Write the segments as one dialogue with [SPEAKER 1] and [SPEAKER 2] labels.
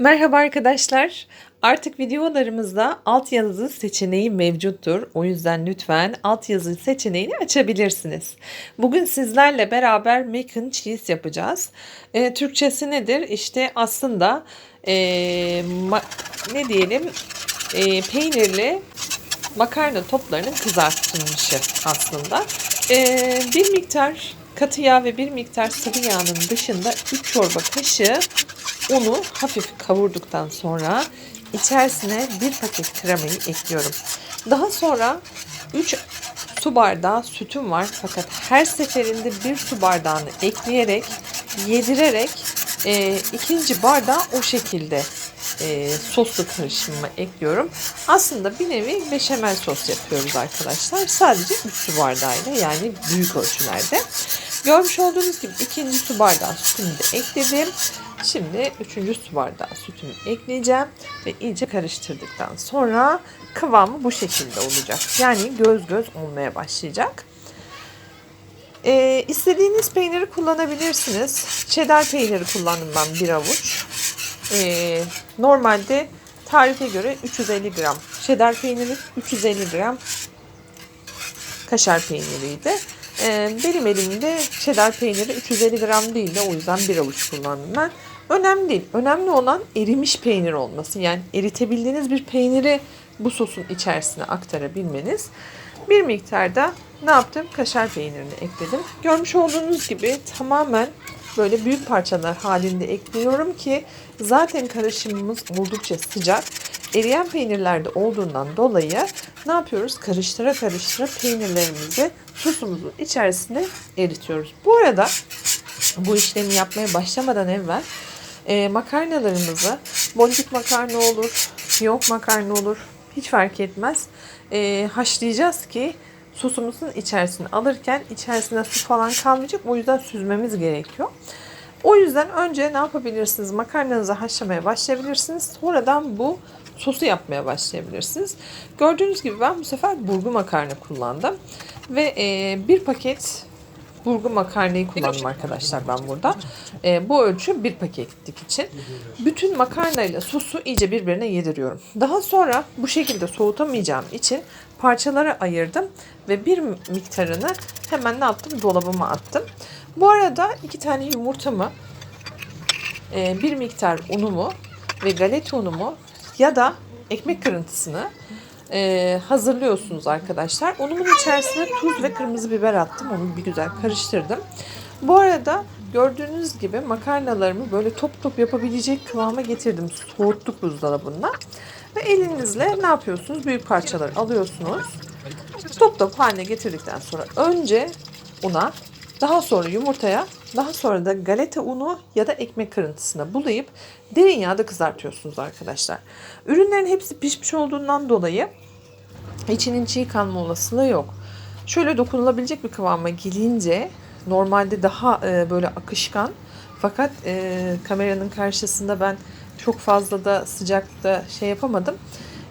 [SPEAKER 1] Merhaba arkadaşlar. Artık videolarımızda altyazı seçeneği mevcuttur. O yüzden lütfen altyazı seçeneğini açabilirsiniz. Bugün sizlerle beraber mac and cheese yapacağız. E, Türkçesi nedir? İşte aslında e, ma- ne diyelim e, peynirli makarna toplarının kızartılmışı aslında. E, bir miktar katı yağ ve bir miktar sıvı yağının dışında 3 çorba kaşığı unu hafif kavurduktan sonra içerisine bir paket kremayı ekliyorum. Daha sonra 3 su bardağı sütüm var fakat her seferinde bir su bardağını ekleyerek yedirerek e, ikinci bardağı o şekilde e, soslu karışımıma ekliyorum. Aslında bir nevi beşamel sos yapıyoruz arkadaşlar. Sadece 3 su bardağıyla yani büyük ölçülerde. Görmüş olduğunuz gibi ikinci su bardağı sütümü de ekledim. Şimdi üçüncü su bardağı sütümü ekleyeceğim ve iyice karıştırdıktan sonra kıvamı bu şekilde olacak. Yani göz göz olmaya başlayacak. Ee, istediğiniz peyniri kullanabilirsiniz. Cheddar peyniri kullandım ben bir avuç. Ee, normalde tarife göre 350 gram cheddar peyniri, 350 gram kaşar peyniriydi. Ee, benim elimde cheddar peyniri 350 gram değil de o yüzden bir avuç kullandım ben. Önemli değil. Önemli olan erimiş peynir olması. Yani eritebildiğiniz bir peyniri bu sosun içerisine aktarabilmeniz. Bir miktarda ne yaptım? Kaşar peynirini ekledim. Görmüş olduğunuz gibi tamamen böyle büyük parçalar halinde ekliyorum ki zaten karışımımız oldukça sıcak. Eriyen peynirlerde olduğundan dolayı ne yapıyoruz? Karıştıra karıştıra peynirlerimizi sosumuzun içerisine eritiyoruz. Bu arada bu işlemi yapmaya başlamadan evvel e, makarnalarımızı boncuk makarna olur, fiyonk makarna olur hiç fark etmez. E, haşlayacağız ki sosumuzun içerisine alırken içerisinde su falan kalmayacak. O yüzden süzmemiz gerekiyor. O yüzden önce ne yapabilirsiniz? Makarnanızı haşlamaya başlayabilirsiniz. Sonradan bu sosu yapmaya başlayabilirsiniz. Gördüğünüz gibi ben bu sefer burgu makarna kullandım. Ve e, bir paket burgu makarnayı kullandım arkadaşlar ben burada. E, bu ölçü bir paketlik için. Bütün makarnayla sosu iyice birbirine yediriyorum. Daha sonra bu şekilde soğutamayacağım için parçalara ayırdım ve bir miktarını hemen ne yaptım? Dolabıma attım. Bu arada iki tane yumurtamı, e, bir miktar unumu ve galeta unumu ya da ekmek kırıntısını e, hazırlıyorsunuz arkadaşlar. Unumun içerisine tuz ve kırmızı biber attım. Onu bir güzel karıştırdım. Bu arada gördüğünüz gibi makarnalarımı böyle top top yapabilecek kıvama getirdim. Soğuttuk buzdolabından. Ve elinizle ne yapıyorsunuz? Büyük parçaları alıyorsunuz. Top top haline getirdikten sonra önce una, daha sonra yumurtaya, daha sonra da galeta unu ya da ekmek kırıntısına bulayıp derin yağda kızartıyorsunuz arkadaşlar. Ürünlerin hepsi pişmiş olduğundan dolayı içinin çiğ kalma olasılığı yok. Şöyle dokunulabilecek bir kıvama gelince normalde daha e, böyle akışkan fakat e, kameranın karşısında ben çok fazla da sıcakta şey yapamadım.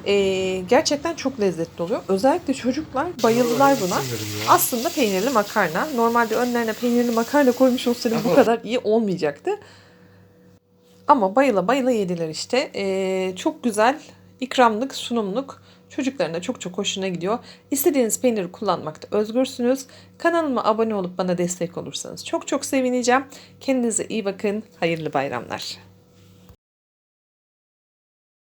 [SPEAKER 1] Ee, gerçekten çok lezzetli oluyor. Özellikle çocuklar bayıldılar buna. Aslında peynirli makarna. Normalde önlerine peynirli makarna koymuş olsaydım bu kadar iyi olmayacaktı. Ama bayıla bayıla yediler işte. Ee, çok güzel ikramlık, sunumluk. Çocukların da çok çok hoşuna gidiyor. İstediğiniz peyniri kullanmakta özgürsünüz. Kanalıma abone olup bana destek olursanız çok çok sevineceğim. Kendinize iyi bakın. Hayırlı bayramlar.